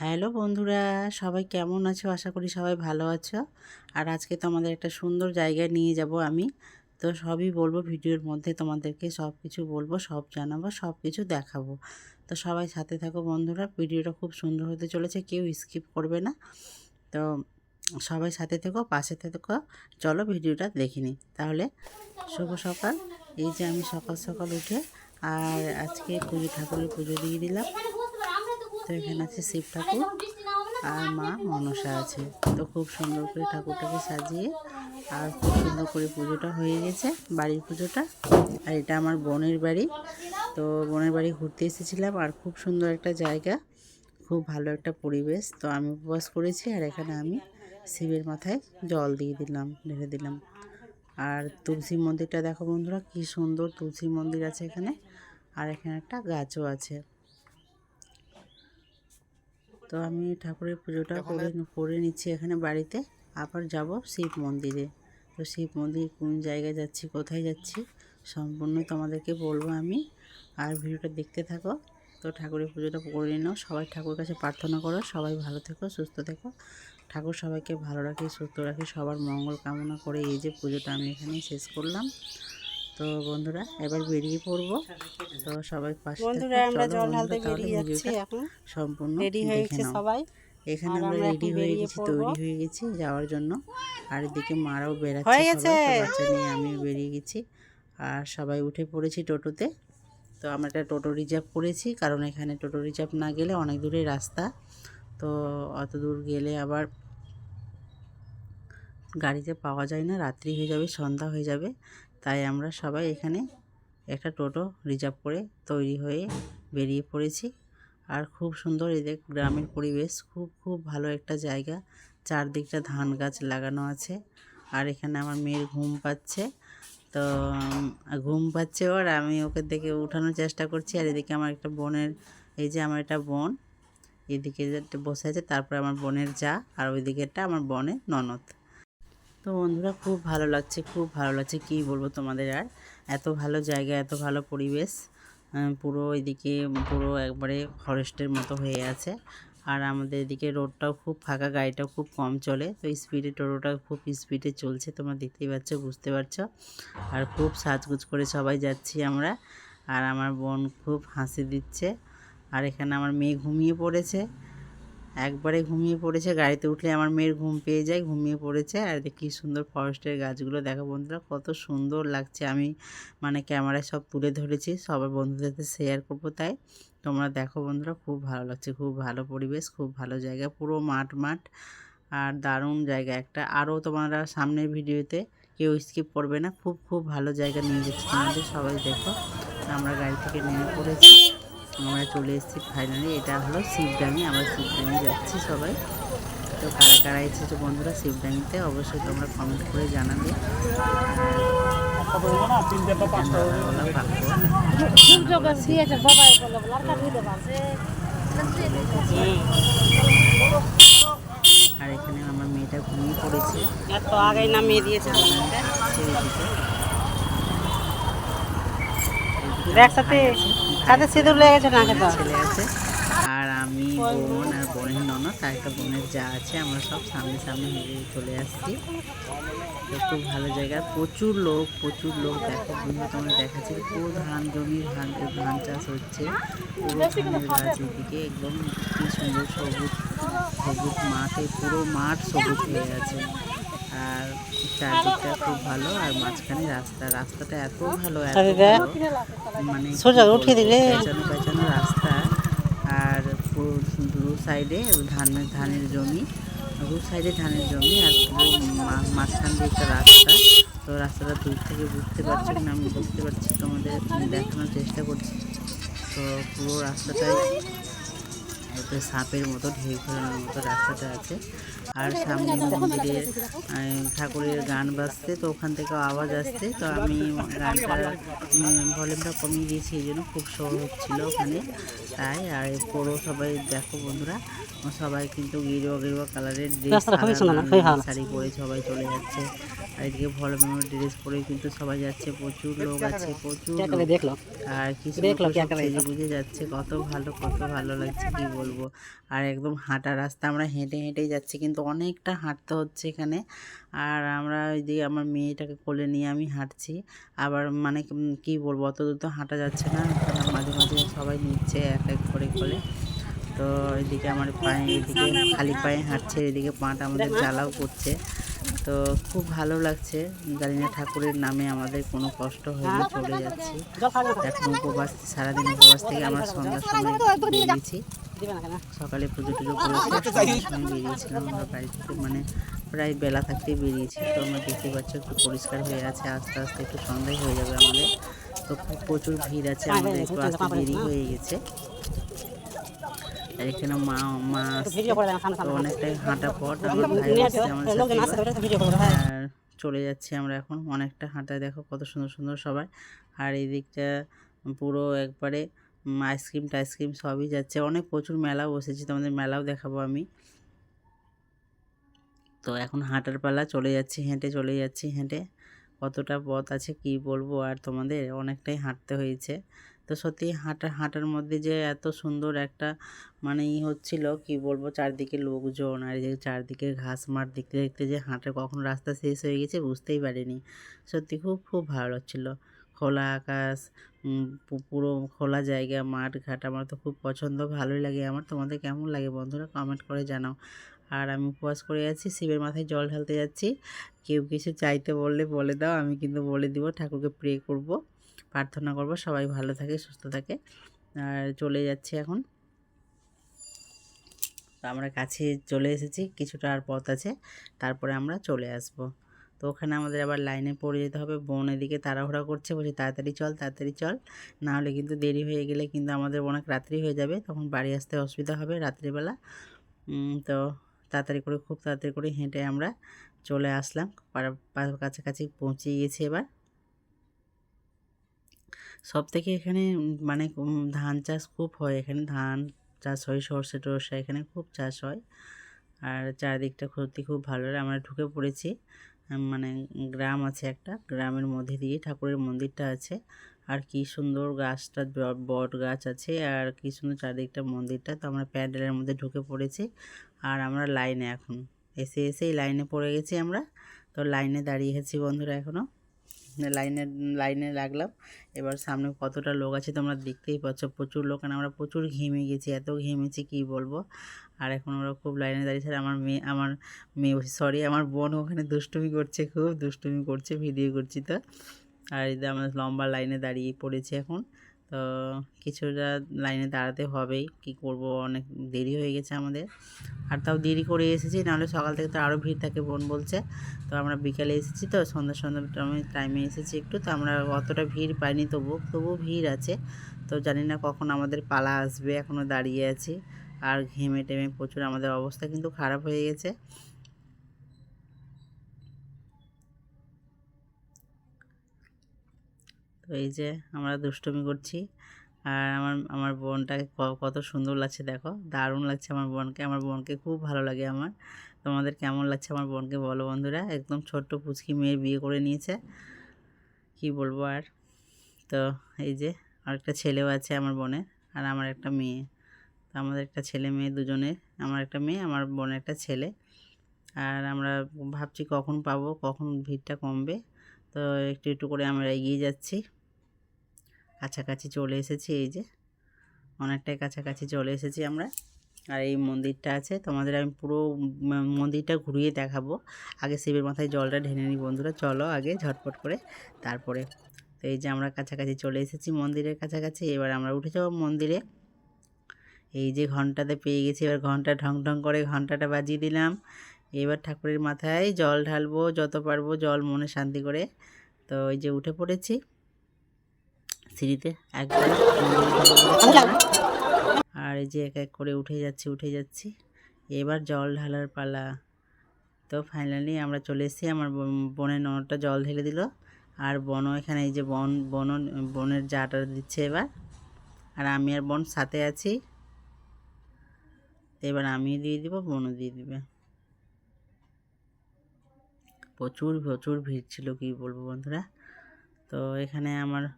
Hello বন্ধুরা, সবাই কেমন আছো? আশা করি সবাই ভালো আছো। আর আজকে তোমাদের একটা সুন্দর জায়গায় নিয়ে যাব আমি। তো সবই বলব, ভিডিওর মধ্যে তোমাদেরকে সব কিছু বলব, সব জানাব সব কিছু দেখাবো। তো সবাই সাথে থাকো বন্ধুরা, ভিডিওটা খুব সুন্দর হতে চলেছে, কেউ স্কিপ করবে না। তো সবাই সাথে থেকো, পাশে থেকো, চলো ভিডিওটা দেখে নিই। তাহলে শুভ সকাল। এই যে আমি সকাল সকাল উঠে আর আজকে পুজো, ঠাকুরের পুজো দিয়ে দিলাম। তো এখানে আছে শিব ঠাকুর আর মা মনসা আছে। তো খুব সুন্দর করে ঠাকুরটাকে সাজিয়ে আর খুব সুন্দর করে পুজোটা হয়ে গেছে, বাড়ির পুজোটা। আর এটা আমার বোনের বাড়ি। তো বোনের বাড়ি ঘুরতে এসেছিলাম আর খুব সুন্দর একটা জায়গা, খুব ভালো একটা পরিবেশ। তো আমি উপবাস করেছি আর এখানে আমি শিবের মাথায় জল দিয়ে দিলাম, ঢেলে দিলাম। আর তুলসী মন্দিরটা দেখো বন্ধুরা, কি সুন্দর তুলসী মন্দির আছে এখানে। আর এখানে একটা গাছও আছে। তো আমি ঠাকুরের পুজোটা করে করে নিচ্ছি এখানে বাড়িতে। আবার যাব শিব মন্দিরে। তো শিব মন্দির কোন জায়গায় যাচ্ছি কোথায় যাচ্ছি সম্পূর্ণ তোমাদেরকে বলব আমি। আর ভিডিওটা দেখতে থাকো। তো ঠাকুরের পুজোটা করে নাও। সবাই ঠাকুরের কাছে প্রার্থনা করো। সবাই ভালো থেকো সুস্থ থেকো। ঠাকুর সবাইকে ভালো রাখি সুস্থ রাখি। সবার মঙ্গল কামনা করে এই যে পুজোটা আমি এখানেই শেষ করলাম। তো বন্ধুরা এবার বেরিয়ে পড়ব। তো সবাই পাশে। বন্ধুরা আমরা জল ঢালতে বেরিয়ে যাচ্ছি এখন। সম্পূর্ণ রেডি হয়ে গেছে সবাই। এখানে আমরা রেডি হয়ে গেছি তৈরি হয়ে গেছি যাওয়ার জন্য। আর এদিকে মারাও বেড়াচ্ছে হয়ে গেছে। বাচ্চা নিয়ে আমি বেরিয়ে গেছি। আর সবাই উঠে পড়েছি টোটোতে। তো আমরা একটা টোটো রিজার্ভ করেছি কারণ এখানে টোটো রিজার্ভ না গেলে অনেক দূরের রাস্তা। তো অত দূর গেলে আবার গাড়িতে পাওয়া যায় না রাত্রি হয়ে যাবে সন্ধ্যা হয়ে যাবে। তাই আমরা সবাই এখানে একটা টোটো রিজার্ভ করে তৈরি হয়ে বেরিয়ে পড়েছি। আর খুব সুন্দর এদের গ্রামের পরিবেশ, খুব খুব ভালো একটা জায়গা। চারদিকটা ধান গাছ লাগানো আছে। আর এখানে আমার মেয়ের ঘুম পাচ্ছে। তো ঘুম পাচ্ছে ওর, আমি ওকে দেখে উঠানোর চেষ্টা করছি। আর এদিকে আমার একটা বোনের, এই যে আমার একটা বোন, এদিকে বসে আছে, তারপর আমার বোনের যা। আর ওইদিকেরটা আমার বোনের ননদ। তো বন্ধুরা খুব ভালো লাগছে, খুব ভালো লাগছে। কী বলব তোমাদের আর? এত ভালো জায়গা, এত ভালো পরিবেশ। পুরো এদিকে, পুরো একবারে ফরেস্টের মতো হয়ে আছে। আর আমাদের এদিকে রোডটাও খুব ফাঁকা, গাড়িটাও খুব কম চলে। তো স্পিডে, টোটোটা খুব স্পিডে চলছে, তোমরা দেখতেই পাচ্ছ, বুঝতে পারছ। আর খুব সাজগুজ করে সবাই যাচ্ছি আমরা। আর আমার বোন খুব হাসি দিচ্ছে। আর এখানে আমার মেয়ে ঘুমিয়ে পড়েছে। একবারে ঘুমিয়ে পড়েছে, গাড়িতে উঠলে আমার মেয়ের ঘুম পেয়ে যায়, ঘুমিয়ে পড়েছে। আর কি সুন্দর ফরেস্টের গাছগুলো দেখো বন্ধুরা, কত সুন্দর লাগছে। আমি মানে ক্যামেরায় সব তুলে ধরেছি, সবার বন্ধুদের সাথে শেয়ার করব তাই। তোমরা দেখো বন্ধুরা, খুব ভালো লাগছে, খুব ভালো পরিবেশ, খুব ভালো জায়গা, পুরো মাঠ মাঠ। আর দারুণ জায়গা একটা। আরও তোমরা সামনের ভিডিওতে কেউ স্কিপ করবে না, খুব খুব ভালো জায়গা নিয়ে যাচ্ছি তোমাদের, সবাই দেখো। আমরা গাড়ি থেকে নেমে পড়েছি। আমরা চলে এসেছি ফাইনালি এটা হলো শিবডাঙ্গি আমরা শিবডাঙ্গি যাচ্ছি সবাই তো কারা কারা এসেছ বন্ধুরা শিবডাঙ্গিতে অবশ্যই তোমরা কমেন্ট করে জানাবে আর এখানে আমার মেয়েটা ঘুমিয়ে পড়েছে দিয়েছে আমাদেরকে। সাথে সিঁদুর লেগেছে না খেতে ছেলে আছে আর আমি বোন আর বোনের ননদ, আর একটা বোনের যা আছে, আমরা সব সামনে সামনে হেঁটে চলে আসছি। খুব ভালো জায়গা। প্রচুর লোক প্রচুর লোক। দেখো, বন্ধু দেখাচ্ছি পুরো ধান জমির ধান ধান চাষ হচ্ছে। পুরো ধানের গাছ এদিকে একদম কি সুন্দর সবুজ সবুজ মাঠে, পুরো মাঠ সবুজ হয়ে আছে। আর চারদিকটা খুব ভালো আর মাঝখানে রাস্তা রাস্তাটা এত ভালো এত মানে। পেঁচানো পেঁচানো রাস্তা। আর পুরো দু সাইডে ধানের ধানের জমি দু সাইডে ধানের জমি আর মাঝখান দিয়ে একটা রাস্তা। তো রাস্তাটা দূর থেকে বুঝতে পারছি না আমি বুঝতে পারছি তোমাদের দেখানোর চেষ্টা করছি। তো পুরো রাস্তাটাই একটা সাপের মতো ঢেউ খেলানোর মতো রাস্তাটা আছে আর সামনে মন্দিরের ঠাকুরের গান বাজছে তো ওখান থেকে আওয়াজ আসছে তো আমি গানটা ভলিউমটা কমিয়ে দিয়েছি এই জন্য খুব শোর হচ্ছিল ওখানে তাই আর পুরো সবাই দেখো বন্ধুরা সবাই কিন্তু গেরুয়া গেরুয়া কালারের ড্রেস? খুবই ভালো। শাড়ি পরে সবাই চলে যাচ্ছে এইদিকে ভালো ভালো ড্রেস পরে কিন্তু সবাই যাচ্ছে প্রচুর লোক আছে প্রচুর আর কিছু সেজে বুঝে যাচ্ছে কত ভালো কত ভালো লাগছে কি বলব। আর একদম হাঁটা রাস্তা আমরা হেঁটে হেঁটেই যাচ্ছি কিন্তু অনেকটা হাঁটতে হচ্ছে এখানে। আর আমরা ওইদিকে আমার মেয়েটাকে কোলে নিয়ে আমি হাঁটছি। আবার মানে কি বলব অত দূর তো হাঁটা যাচ্ছে না মাঝে মাঝে সবাই নিচ্ছে এক এক করে কোলে। তো এদিকে আমার পায়ে এদিকে খালি পায়ে হাঁটছে এদিকে পাটা আমাদের জ্বালাও করছে। তো খুব ভালো লাগছে। জানিনা ঠাকুরের নামে আমাদের কোনো কষ্ট হয়ে চলে যাচ্ছে। এখন উপবাস, সারাদিন উপবাস থেকে আমরা সন্ধ্যার সময় বেরিয়েছি। সকালে পুজো টুজো করেছি বেরিয়েছিলাম। আমরা বাড়ি থেকে মানে প্রায় বেলা থাকতে বেরিয়েছি। তো আমরা দেখতে পাচ্ছ একটু পরিষ্কার হয়ে আছে। আস্তে আস্তে একটু সন্ধ্যায় হয়ে যাবে আমাদের। তো প্রচুর ভিড় আছে। আমাদের একটু আস্তে দেরি হয়ে গেছে। এখানে মা মা অনেকটাই হাঁটা পথ চলে যাচ্ছি আমরা এখন অনেকটা হাঁটা দেখো কত সুন্দর সুন্দর সবাই। আর এই দিকটা পুরো একবারে আইসক্রিম টাইসক্রিম সবই যাচ্ছে। অনেক প্রচুর মেলাও বসেছে তোমাদের মেলাও দেখাবো আমি। তো এখন হাঁটার পালা চলে যাচ্ছি হেঁটে চলে যাচ্ছি হেঁটে। কতটা পথ আছে কি বলব আর তোমাদের? অনেকটাই হাঁটতে হয়েছে। তো সত্যি হাঁটা, হাঁটার মধ্যে যে এত সুন্দর একটা মানে ই হচ্ছিল, কি বলব চারদিকে লোকজন আর যে চারদিকে ঘাস মাঠ দেখতে দেখতে যে হাঁটা কখন রাস্তা শেষ হয়ে গেছে বুঝতেই পারিনি। সত্যি খুব খুব ভালো লাগছিল। খোলা আকাশ পুরো খোলা জায়গা, মাঠ, ঘাট আমার তো খুব পছন্দ, ভালোই লাগে আমার। তোমাদের কেমন লাগে বন্ধুরা কমেন্ট করে জানাও। আর আমি উপবাস করে যাচ্ছি শিবের মাথায় জল ঢালতে যাচ্ছি। কেউ কিছু চাইতে বললে বলে দাও, আমি কিন্তু বলে দিব, ঠাকুরকে প্রে করব। প্রার্থনা করব, সবাই ভালো থাকে, সুস্থ থাকে। আর চলে যাচ্ছি এখন। আমরা কাছে চলে এসেছি, কিছুটা আর পথ আছে, তারপরে আমরা চলে আসব। তো ওখানে আমাদের আবার লাইনে পড়ে যেতে হবে, বোন এদিকে তাড়াহুড়া করছে, বলছে, তাড়াতাড়ি চল তাড়াতাড়ি চল। না হলে কিন্তু দেরি হয়ে গেলে কিন্তু আমাদের অনেক রাত্রি হয়ে যাবে, তখন বাড়ি আসতে অসুবিধা হবে রাত্রিবেলা। তো তাড়াতাড়ি করে, খুব তাড়াতাড়ি করে হেঁটে আমরা চলে আসলাম কাছাকাছি পৌঁছে গিয়েছি এবার। সব থেকে এখানে মানে ধান চাষ খুব হয়। এখানে ধান চাষ হয়, সর্ষে, টর্ষে এখানে খুব চাষ হয়। আর চারিদিকটা সত্যি খুব ভালো। আমরা ঢুকে পড়েছি মানে গ্রাম আছে একটা, গ্রামের মধ্যে দিয়ে ঠাকুরের মন্দিরটা আছে। আর কি সুন্দর গাছটা বট গাছ আছে। আর কি সুন্দর চারিদিকটা মন্দিরটা। তো আমরা প্যান্ডেলের মধ্যে ঢুকে পড়েছি। আর আমরা লাইনে এখন, এসে এসেই লাইনে পড়ে গেছি আমরা। তো লাইনে দাঁড়িয়ে আছি বন্ধুরা এখনও লাইনে লাইনে লাগলাম এবার সামনে কতটা লোক আছে তোমরা দেখতেই পাচ্ছ। প্রচুর লোক আর আমরা প্রচুর ঘেমে গেছি, এত ঘেমেছি কি বলব? আর এখন ওরা খুব লাইনে দাঁড়িয়েছে আমার মেয়ে আমার মেয়ে সরি আমার বোন ওখানে দুষ্টুমি করছে খুব, দুষ্টুমি করছে ভিডিও করছি তো। আর আমরা লম্বা লাইনে দাঁড়িয়ে পড়েছি এখন। তো কিছুটা লাইনে দাঁড়াতে হবেই। কি করব? অনেক দেরি হয়ে গেছে আমাদের। আর তাও দেরি করে এসেছি, নাহলে সকাল থেকে তো আরও ভিড় থাকে, বোন বলছে। তো আমরা বিকালে এসেছি তো, সন্ধ্যা সন্ধ্যা টাইমে এসেছি একটু। তো আমরা অতটা ভিড় পাইনি তবু তবু ভিড় আছে। তো জানি না কখন আমাদের পালা আসবে এখনও দাঁড়িয়ে আছি। আর ঘেমে টেমে প্রচুর আমাদের অবস্থা কিন্তু খারাপ হয়ে গেছে। তো এই যে আমরা দুষ্টুমি করছি। আর আমার আমার বোনটাকে কত সুন্দর লাগছে দেখো। দারুণ লাগছে আমার বোনকে। আমার বোনকে খুব ভালো লাগে আমার। তোমাদের কেমন লাগছে আমার বোনকে বলো বন্ধুরা। একদম ছোট্ট পুচকি মেয়ে বিয়ে করে নিয়েছে। কি বলব আর? তো এই যে আর একটা ছেলেও আছে আমার বোনের আর আমার একটা মেয়ে। তো আমাদের একটা ছেলে মেয়ে দুজনের আমার একটা মেয়ে, আমার বোনের একটা ছেলে। আর আমরা ভাবছি কখন পাবো, কখন ভিড়টা কমবে। তো একটু একটু করে আমরা এগিয়ে যাচ্ছি। কাছাকাছি চলে এসেছি, এই যে। অনেকটাই কাছাকাছি চলে এসেছি আমরা। আর এই মন্দিরটা আছে, তোমাদের আমি পুরো মন্দিরটা ঘুরিয়ে দেখাবো। আগে শিবের মাথায় জলটা ঢেলে নিই বন্ধুরা, চলো আগে ঝটপট করে তারপরে। তো এই যে আমরা কাছাকাছি চলে এসেছি মন্দিরের কাছাকাছি, এবার আমরা উঠে যাব মন্দিরে। এই যে ঘন্টাতে পেয়ে গেছি, এবার ঘণ্টা ঢং ঢং করে ঘন্টাটা বাজিয়ে দিলাম। এবার ঠাকুরের মাথায় জল ঢালবো, যত পারব জল মনে শান্তি করে। তো ওই যে উঠে পড়েছি। সিঁড়িতে আর এই যে এক এক করে উঠে যাচ্ছি উঠে যাচ্ছি। এবার জল ঢালার পালা। তো ফাইনালি আমরা চলে এসেছি, আমার বোন- বোনের ননদটা জল ঢেলে দিল। আর বনও এখানে এই যে বন বন বনের জাটা দিচ্ছে এবার। আর আমি আর বোন সাথে আছি। এবার আমিও দিয়ে দিব, বনও দিয়ে দিবে। প্রচুর প্রচুর ভিড় ছিল, কি বলব বন্ধুরা? তো এখানে আমার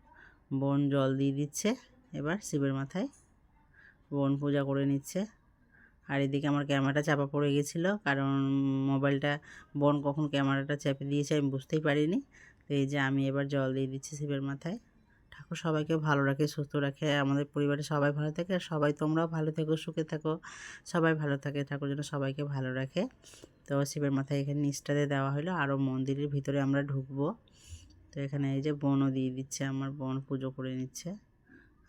বোন জল দিয়ে দিচ্ছে। এবার শিবের মাথায় বোন পূজা করে নিচ্ছে। আর এদিকে আমার ক্যামেরাটা চাপা পড়ে গেছিল, কারণ মোবাইলটা, বোন কখন ক্যামেরাটা চেপে দিয়েছে আমি বুঝতেই পারিনি। তো এই যে আমি এবার জল দিয়ে দিচ্ছি শিবের মাথায়। ঠাকুর সবাইকে ভালো রাখে, সুস্থ রাখে, আমাদের পরিবারে সবাই ভালো থাকে, আর সবাই তোমরাও ভালো থেকো, সুখে থাকো, সবাই ভালো থাকে, ঠাকুর যেন সবাইকে ভালো রাখে। তো শিবের মাথায় এখানে নিচটাতে দেওয়া হলো, আরও মন্দিরের ভিতরে আমরা ঢুকবো। এখানে এই যে বনও দিয়ে দিচ্ছে, আমার বোন পুজো করে নিচ্ছে।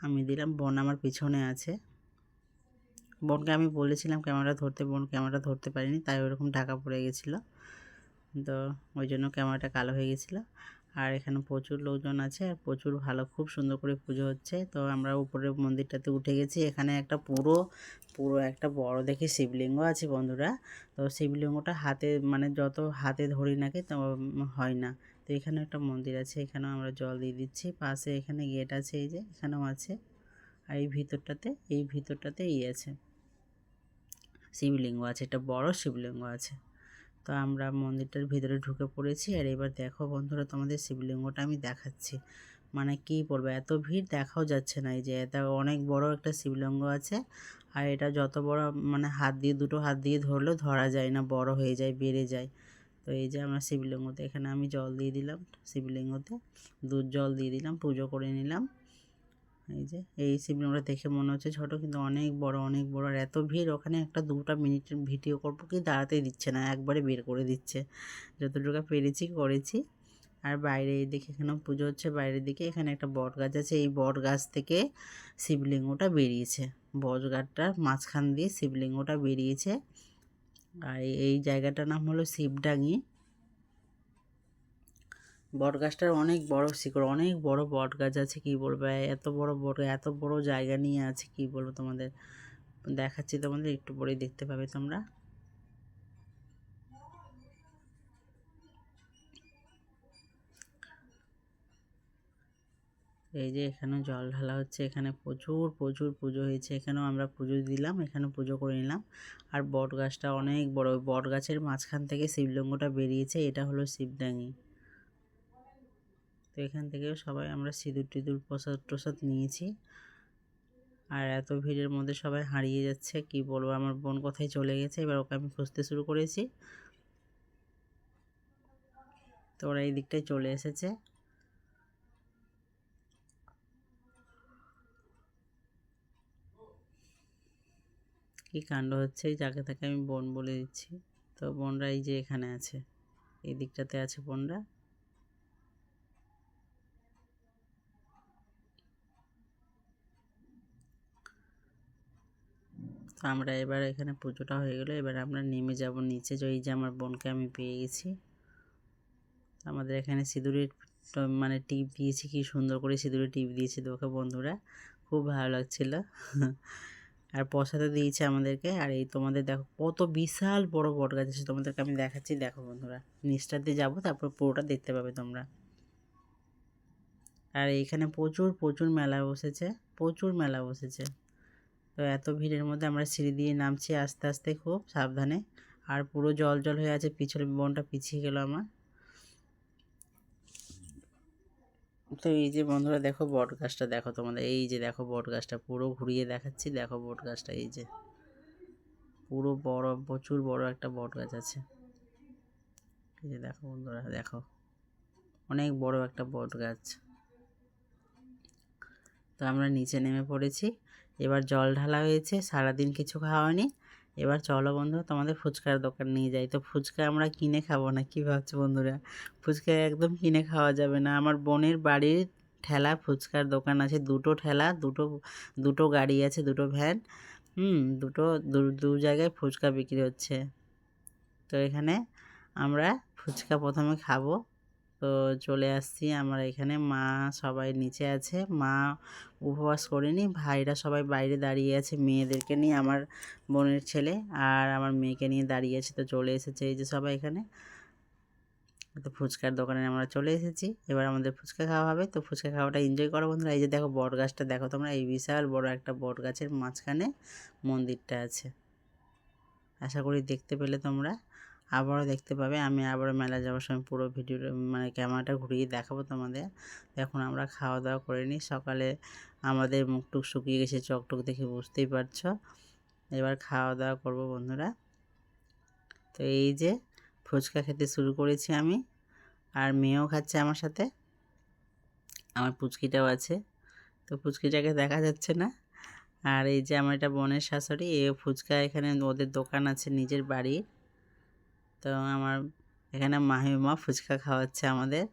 আমি দিলাম, বন আমার পিছনে আছে। বোনকে আমি বলেছিলাম ক্যামেরা ধরতে, বোন ক্যামেরা ধরতে পারিনি, তাই ওরকম ঢাকা পড়ে গেছিল। তো ওই জন্য ক্যামেরাটা কালো হয়ে গেছিল। আর এখানে প্রচুর লোকজন আছে, আর প্রচুর ভালো, খুব সুন্দর করে পুজো হচ্ছে। তো আমরা উপরের মন্দিরটাতে উঠে গেছি, এখানে একটা পুরো পুরো একটা বড় দেখে শিবলিঙ্গ আছে বন্ধুরা। তো শিবলিঙ্গটা হাতে মানে যত হাতে ধরি নাকি তো হয় না। তো এখানে একটা মন্দির আছে, এখানেও আমরা জল দিয়ে দিচ্ছি। পাশে এখানে গেট আছে, এই যে এখানেও আছে। আর এই ভিতরটাতে এই ভিতরটাতে এই আছে। শিবলিঙ্গ আছে, একটা বড় শিবলিঙ্গ আছে। তো আমরা মন্দিরটার ভিতরে ঢুকে পড়েছি। আর এবার দেখো বন্ধুরা, তোমাদের শিবলিঙ্গটা আমি দেখাচ্ছি। মানে কি বলব, এত ভিড় দেখাও যাচ্ছে না। এই যে এটা অনেক বড় একটা শিবলিঙ্গ আছে। আর এটা যত বড় মানে হাত দিয়ে, দুটো হাত দিয়ে ধরলেও ধরা যায় না, বড় হয়ে যায়, বেড়ে যায়। তো এই যে আমরা শিবলিঙ্গতে, এখানে আমি জল দিয়ে দিলাম শিবলিঙ্গতে, দুধ জল দিয়ে দিলাম, পুজো করে নিলাম। এই যে, এই শিবলিঙ্গটা দেখে মনে হচ্ছে ছোটো, কিন্তু অনেক বড় অনেক বড়, আর এত ভিড়, ওখানে একটা দুটা মিনিটের ভিডিও করব কি দাঁড়াতে দিচ্ছে না, একবারে বের করে দিচ্ছে। যতটুকু পেরেছি করেছি। আর বাইরে এই দিকে এখানেও পুজো হচ্ছে, বাইরের দিকে এখানে একটা বট গাছ আছে, এই বট গাছ থেকে শিবলিঙ্গটা বেরিয়েছে। বট গাছটার মাঝখান দিয়ে শিবলিঙ্গটা বেরিয়েছে। আর এই জায়গাটার নাম হলো শিবডাঙ্গি। বট গাছটার অনেক বড় শিকড়, অনেক বড় বট গাছ আছে কি বলব? এত বড় বড় এত বড় জায়গা নিয়ে আছে কি বলব তোমাদের? দেখাচ্ছি তোমাদের, একটু পরেই দেখতে পাবে তোমরা। এই যে এখানে জল ঢালা হচ্ছে, এখানে প্রচুর প্রচুর পুজো হয়েছে। এখানেও আমরা পুজো দিলাম, এখানে পুজো করে নিলাম। আর বট গাছটা অনেক বড় বট গাছের মাঝখান থেকে শিবলিঙ্গটা বেরিয়েছে, এটা হলো শিবডাঙ্গি। তো এখান থেকেও সবাই আমরা সিঁদুর টিঁদুর প্রসাদ টসাদ নিয়েছি। আর এত ভিড়ের মধ্যে সবাই হারিয়ে যাচ্ছে, কি বলব, আমার বোন কোথায় চলে গেছে, এবার ওকে আমি খুঁজতে শুরু করেছি। তো ওরা এই দিকটায় চলে এসেছে। কি কাণ্ড হচ্ছে জায়গা থেকে আমি বোন বলে দিচ্ছি। তো বোনরা এই যে এখানে আছে, এই দিকটাতে আছে বোনরা। তো আমরা এবার এখানে পুজোটা হয়ে গেলো, এবার আমরা নেমে যাব নিচে। যে এই যে আমার বোনকে আমি পেয়ে গেছি। আমাদের এখানে সিঁদুরের মানে টিপ দিয়েছি, কি সুন্দর করে সিঁদুরের টিপ দিয়েছে তোকে বন্ধুরা, খুব ভালো লাগছিল। আর প্রসাদও দিয়েছে আমাদেরকে। আর এই তোমাদের দেখো কত বিশাল বড় বট গাছ আছে, তোমাদেরকে আমি দেখাচ্ছি। দেখো বন্ধুরা নিচটাতে যাব, তারপর পুরোটা দেখতে পাবে তোমরা। আর এইখানে প্রচুর প্রচুর মেলা বসেছে, প্রচুর মেলা বসেছে। তো এত ভিড়ের মধ্যে আমরা সিঁড়ি দিয়ে নামছি আস্তে আস্তে খুব সাবধানে। আর পুরো জল জল হয়ে আছে পিছনে বনটা পিছিয়ে গেল আমার। তো এই যে বন্ধুরা দেখো বট গাছটা, দেখো তোমাদের, এই যে দেখো বট গাছটা, পুরো ঘুরিয়ে দেখাচ্ছি, দেখো বট গাছটা, এই যে। পুরো বড়, প্রচুর বড় একটা বট গাছ আছে। এই যে দেখো বন্ধুরা, দেখো। অনেক বড় একটা বট গাছ। তো আমরা নিচে নেমে পড়েছি। এবার জল ঢালা হয়েছে, সারাদিন কিছু খাওয়া হয়নি। এবার চলো বন্ধু, তোমাদের ফুচকার দোকান নিয়ে যাই। তো ফুচকা আমরা কিনে খাব না কী ভাবছ বন্ধুরা? ফুচকা একদম কিনে খাওয়া যাবে না। আমার বোনের বাড়ির ঠেলা ফুচকার দোকান আছে, দুটো ঠেলা, দুটো দুটো গাড়ি আছে, দুটো ভ্যান, হুম, দুটো দু জায়গায় ফুচকা বিক্রি হচ্ছে। তো এখানে আমরা ফুচকা প্রথমে খাব। তো চলে আসছি আমরা এখানে। মা সবাই নিচে আছে। মা উপবাস করেনি। ভাইরা সবাই বাইরে দাঁড়িয়ে আছে মেয়েদেরকে নিয়ে, আমার বোনের ছেলে আর আমার মেয়েকে নিয়ে দাঁড়িয়ে আছে। তো চলে এসেছে এই যে সবাই এখানে। তো ফুচকার দোকানে আমরা চলে এসেছি। এবার আমাদের ফুচকা খাওয়া হবে। তো ফুচকা খাওয়াটা এনজয় করো বন্ধুরা। এই যে দেখো বট গাছটা, দেখো তোমরা এই বিশাল বড় একটা বট গাছের মাঝখানে মন্দিরটা আছে। আশা করি দেখতে পেলে তোমরা। আবারও দেখতে পাবে। আমি আবারও মেলা যাওয়ার সময় পুরো ভিডিওটা মানে ক্যামেরাটা ঘুরিয়ে দেখাবো তোমাদের। এখন আমরা খাওয়া দাওয়া করে নিই। সকালে আমাদের মুখ টুক শুকিয়ে গেছে, চকটক দেখে বুঝতেই পারছ। এবার খাওয়া দাওয়া করব বন্ধুরা। তো এই যে ফুচকা খেতে শুরু করেছি আমি। আর মেয়েও খাচ্ছে আমার সাথে। আমার পুচকিটাও আছে। তো পুচকিটাকে দেখা যাচ্ছে না। আর এই যে আমার এটা বোনের শাশুড়ি এ ফুচকা এখানে ওদের দোকান আছে, নিজের বাড়ির। তো আমার এখানে মাহিমা ফুচকা খাওয়াচ্ছে আমাদের।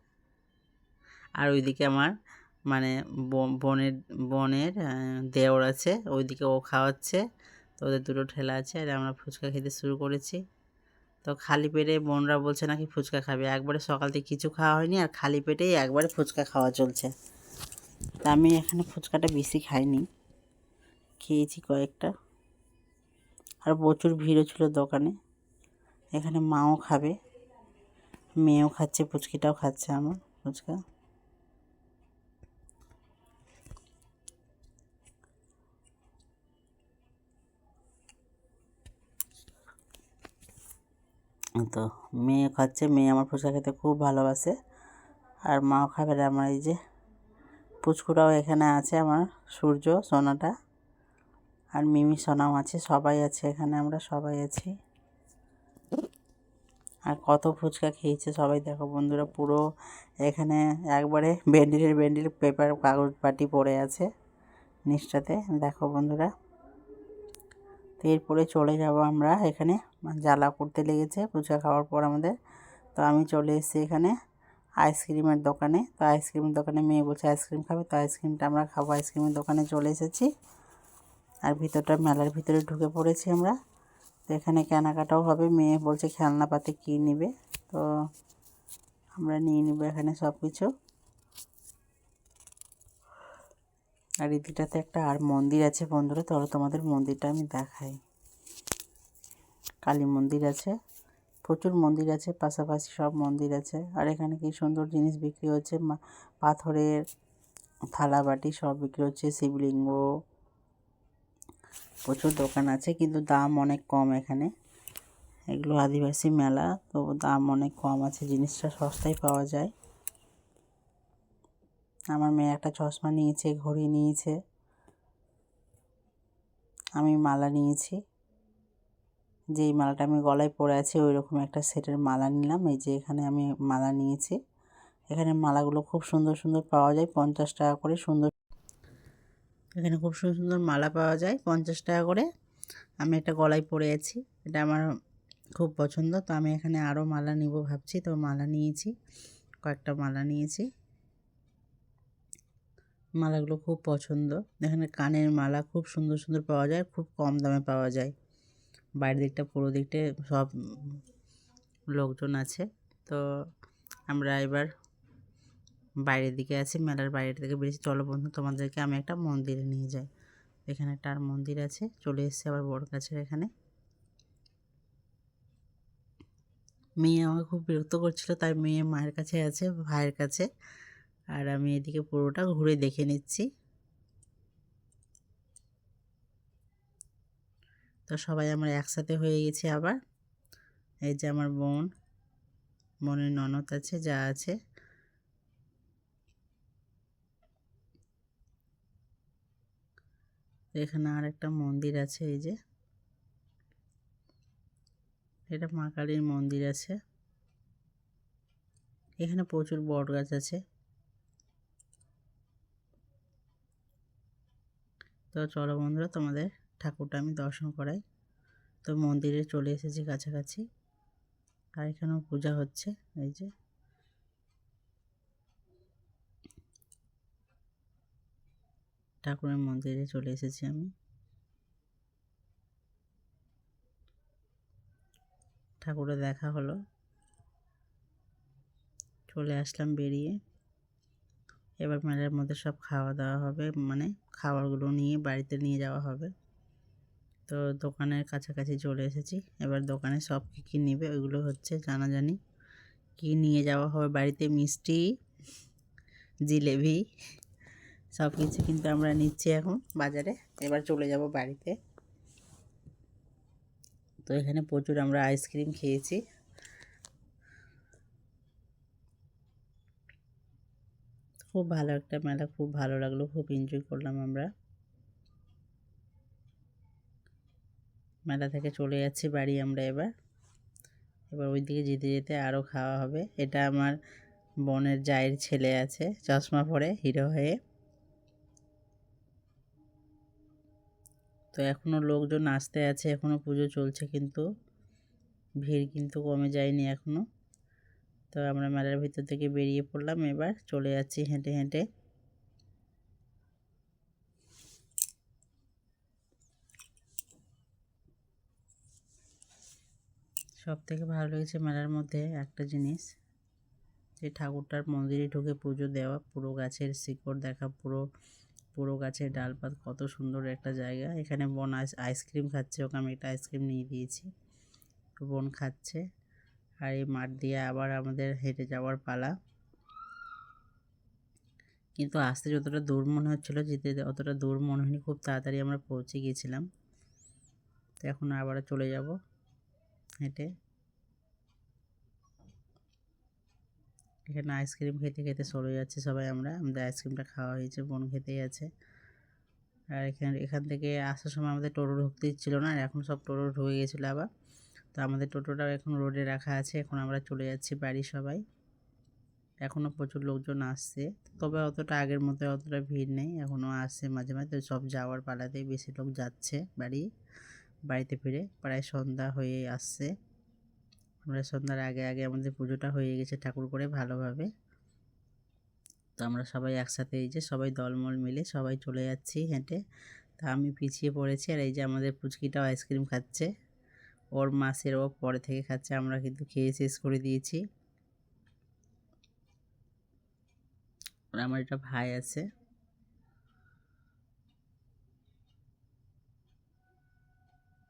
আর ওইদিকে আমার মানে বনের, বোনের দেওর আছে, ওইদিকে ও খাওয়াচ্ছে। তো ওদের দুটো ঠেলা আছে, আর আমরা ফুচকা খেতে শুরু করেছি। তো খালি পেটে বোনরা বলছে নাকি ফুচকা খাবে। একবারে সকাল থেকে কিছু খাওয়া হয়নি, আর খালি পেটেই একবারে ফুচকা খাওয়া চলছে। তা আমি এখানে ফুচকাটা বেশি খাইনি, খেয়েছি কয়েকটা। আর প্রচুর ভিড়ও ছিল দোকানে। এখানে মাও খাবে। মেয়েও খাচ্ছে, পুচকিটাও খাচ্ছে আমার ফুচকা তো মেয়ে খাচ্ছে, মেয়ে আমার ফুচকা খেতে খুব ভালোবাসে। আর মাও খাবে আমার এই যে পুচকুটাও এখানে আছে আমার, সূর্য, সোনাটা। আর মিমি, সোনাও আছে, সবাই আছে এখানে, আমরা সবাই আছি। আর কত ফুচকা খেয়েছে সবাই দেখো বন্ধুরা, পুরো এখানে একবারে বেন্ডিলের বেন্ডিল পেপার কাগজ পাটি পড়ে আছে নিচটাতে, দেখো বন্ধুরা। তো এরপরে চলে যাব আমরা এখানে, জ্বালা করতে লেগেছে ফুচকা খাওয়ার পর আমাদের। তো আমি চলে এসেছি এখানে আইসক্রিমের দোকানে। তো আইসক্রিমের দোকানে মেয়ে বলছে, আইসক্রিম খাবে? তো আইসক্রিমটা আমরা খাব। আইসক্রিমের দোকানে চলে এসেছি আর ভিতরটা মেলার ভিতরে ঢুকে পড়েছি আমরা। তো এখানে কেনাকাটাও হবে। মেয়ে বলছে খেলনাপাতি কী নেবে? তো আমরা নিয়ে নেব এখানে সব কিছু আর এদিকটাতে একটা আর মন্দির আছে বন্ধুরা তাহলে তোমাদের মন্দিরটা আমি দেখাই। কালী মন্দির আছে, প্রচুর মন্দির আছে, পাশাপাশি সব মন্দির আছে। আর এখানে কি সুন্দর জিনিস বিক্রি হচ্ছে পাথরের থালা বাটি সব বিক্রি হচ্ছে, শিবলিঙ্গ প্রচুর দোকান আছে, কিন্তু দাম অনেক কম এখানে। এগুলো আদিবাসী মেলা তো দাম অনেক কম আছে, জিনিসটা সস্তায় পাওয়া যায়। আমার মেয়ে একটা চশমা নিয়েছে, ঘড়ি নিয়েছে। আমি মালা নিয়েছি। যেই মালাটা আমি গলায় পরে আছি ওই রকম একটা সেটের মালা নিলাম। এই যে এখানে আমি মালা নিয়েছি। এখানে মালাগুলো খুব সুন্দর সুন্দর পাওয়া যায়, পঞ্চাশ টাকা করে সুন্দর এখানে খুব সুন্দর সুন্দর মালা পাওয়া যায়, পঞ্চাশ টাকা করে। আমি একটা গলায় পরে আছি, এটা আমার খুব পছন্দ, তো আমি এখানে আরও মালা নিব ভাবছি, তো মালা নিয়েছি, কয়েকটা মালা নিয়েছি। মালাগুলো খুব পছন্দ, এখানে কানের মালা খুব সুন্দর সুন্দর পাওয়া যায়, খুব কম দামে পাওয়া যায়। বাইরের দিকটা, পুরো দিকটা সব লোকজন আছে, তো আমরা এবার বাইরের দিকে আছি, মেলার বাইরের দিকে বেরিয়েছি। চলো বন্ধু, তোমাদেরকে আমি একটা মন্দিরে নিয়ে যাই। এখানে একটা আর মন্দির আছে, চলে এসেছে আবার বড় গাছের এখানে। মেয়ে আমাকে খুব বিরক্ত করছিল, তাই মেয়ে মায়ের কাছে আছে, ভাইয়ের কাছে। আর আমি এদিকে পুরোটা ঘুরে দেখে নিচ্ছি। তো সবাই আমরা একসাথে হয়ে গেছি আবার। এই যে আমার বোন, বোনের ননদ আছে, যা আছে। এখানে আর একটা মন্দির আছে, এই যে। এটা মা কালীর মন্দির আছে। এখানে প্রচুর বট গাছ আছে। তো চলো বন্ধুরা, তোমাদের ঠাকুরটা আমি দর্শন করাই। তো মন্দিরে চলে এসেছি কাছাকাছি। আর এখানেও পূজা হচ্ছে, এই যে। ঠাকুরের মন্দিরে চলে এসেছি আমি। ঠাকুরের দেখা হলো। চলে আসলাম বেরিয়ে। এবার মেলার মধ্যে সব খাওয়া দাওয়া হবে মানে খাবারগুলো নিয়ে বাড়িতে নিয়ে যাওয়া হবে। তো দোকানের কাছাকাছি চলে এসেছি। এবার দোকানে সব কী কী নেবে ওইগুলো হচ্ছে জানাজানি। কী নিয়ে যাওয়া হবে বাড়িতে? মিষ্টি, জিলেবি সব কিছু কিন্তু আমরা নিচ্ছি এখন বাজারে। এবার চলে যাব বাড়িতে। তো এখানে প্রচুর আমরা আইসক্রিম খেয়েছি। খুব ভালো একটা মেলা, খুব ভালো লাগল, খুব এনজয় করলাম আমরা। মেলা থেকে চলে যাচ্ছি বাড়ি আমরা এবার। এবার ওই দিকে যেতে যেতে আরও খাওয়া হবে। এটা আমার বোনের জায়ের ছেলে আছে, চশমা পরে হিরো হয়ে। তো এখনও লোকজন আসতে আছে এখনও পুজো চলছে কিন্তু। ভিড় কিন্তু কমে যায়নি এখনও তো আমরা মেলার ভিতর থেকে বেরিয়ে পড়লাম, এবার চলে যাচ্ছি হেঁটে হেঁটে। সব থেকে ভালো লেগেছে মেলার মধ্যে একটা জিনিস, যে ঠাকুরটার মন্দিরে ঢুকে পুজো দেওয়া, পুরো গাছের শিকড় দেখা, পুরো পুরো গাছের ডালপাত কত সুন্দর একটা জায়গা। এখানে বোন আইস, আইসক্রিম খাচ্ছে, ওকে আমি একটা আইসক্রিম নিয়ে দিয়েছি। তো বোন খাচ্ছে। আর এই মাঠ দিয়ে আবার আমাদের হেঁটে যাওয়ার পালা। কিন্তু আসতে যতটা দূর মনে হচ্ছিল, যেতে অতটা দূর মনে হয়নি, খুব তাড়াতাড়ি আমরা পৌঁছে গিয়েছিলাম। তো এখন আবার চলে যাব হেঁটে। এখানে আইসক্রিম খেতে খেতে চলে যাচ্ছে সবাই আমরা। আমাদের আইসক্রিমটা খাওয়া হয়েছে, বোন খেতেই আছে। আর এখানে, এখান থেকে আসার সময় আমাদের টোটো ঢুকতে ছিল না, আর এখন সব টোটো ঢুকে গেছিল আবার। তো আমাদের টোটোটাও এখন রোডে রাখা আছে, এখন আমরা চলে যাচ্ছি বাড়ি সবাই। এখনও প্রচুর লোকজন আসছে, তবে অতটা আগের মতো অতটা ভিড় নেই এখনও আসছে মাঝে মাঝে। সব যাওয়ার পালাতেই বেশি লোক যাচ্ছে বাড়ি, বাড়িতে ফিরে। প্রায় সন্ধ্যা হয়ে আসছে। আমরা সন্ধ্যার আগে আগে আমাদের পুজোটা হয়ে গেছে ঠাকুর করে ভালোভাবে। তো আমরা সবাই একসাথে এই যে সবাই দলমল মিলে সবাই চলে যাচ্ছি হেঁটে। তা আমি পিছিয়ে পড়েছি আর এই যে আমাদের পুচকিটাও আইসক্রিম খাচ্ছে। ওর মাসের ও পরে থেকে খাচ্ছে, আমরা কিন্তু খেয়ে শেষ করে দিয়েছি। আমার একটা ভাই আছে।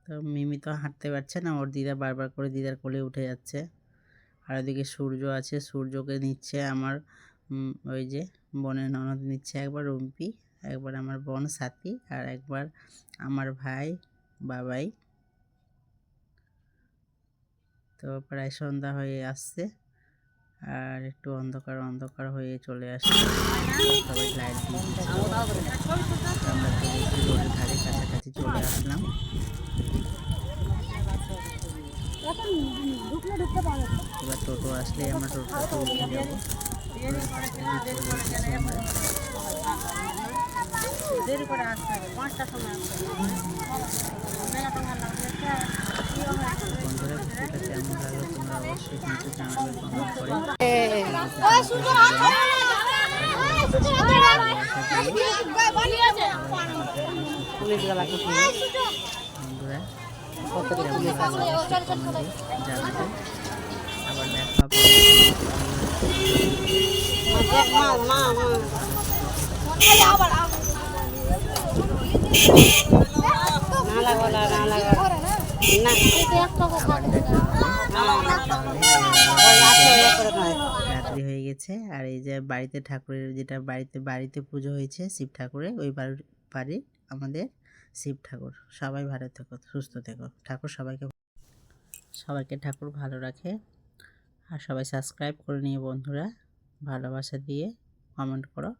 তো মিমি তো হাঁটতে পারছে না। ওর দিদা বারবার করে দিদার কোলে উঠে যাচ্ছে। আর ওদিকে সূর্য আছে। সূর্যকে নিচ্ছে আমার ওই যে বোনের ননদ নিচ্ছে একবার রুম্পি, একবার আমার বোন সাথী, আর একবার আমার ভাই, বাবাই। তো প্রায় সন্ধ্যা হয়ে আসছে। আর একটু অন্ধকার অন্ধকার হয়ে চলে দিয়ে আমরা কাছাকাছি চলে আসলাম। এবার টোটো আসলে আমরা টোটোতে উঠে যাব দেরি করে আসতে হবে পাঁচটার সময় আসতে পুলিশ গেলাকে রাত্রি হয়ে গেছে, আর এই যে বাড়িতে ঠাকুরের যেটা বাড়িতে বাড়িতে পুজো হয়েছে শিব ঠাকুরের, ওই বাড়ির আমাদের শিব ঠাকুর। সবাই ভালো থেকো, সুস্থ থেকো। ঠাকুর সবাইকে সবাইকে ঠাকুর ভালো রাখে। আর সবাই সাবস্ক্রাইব করে নিয়ে বন্ধুরা। ভালোবাসা দিয়ে কমেন্ট করো।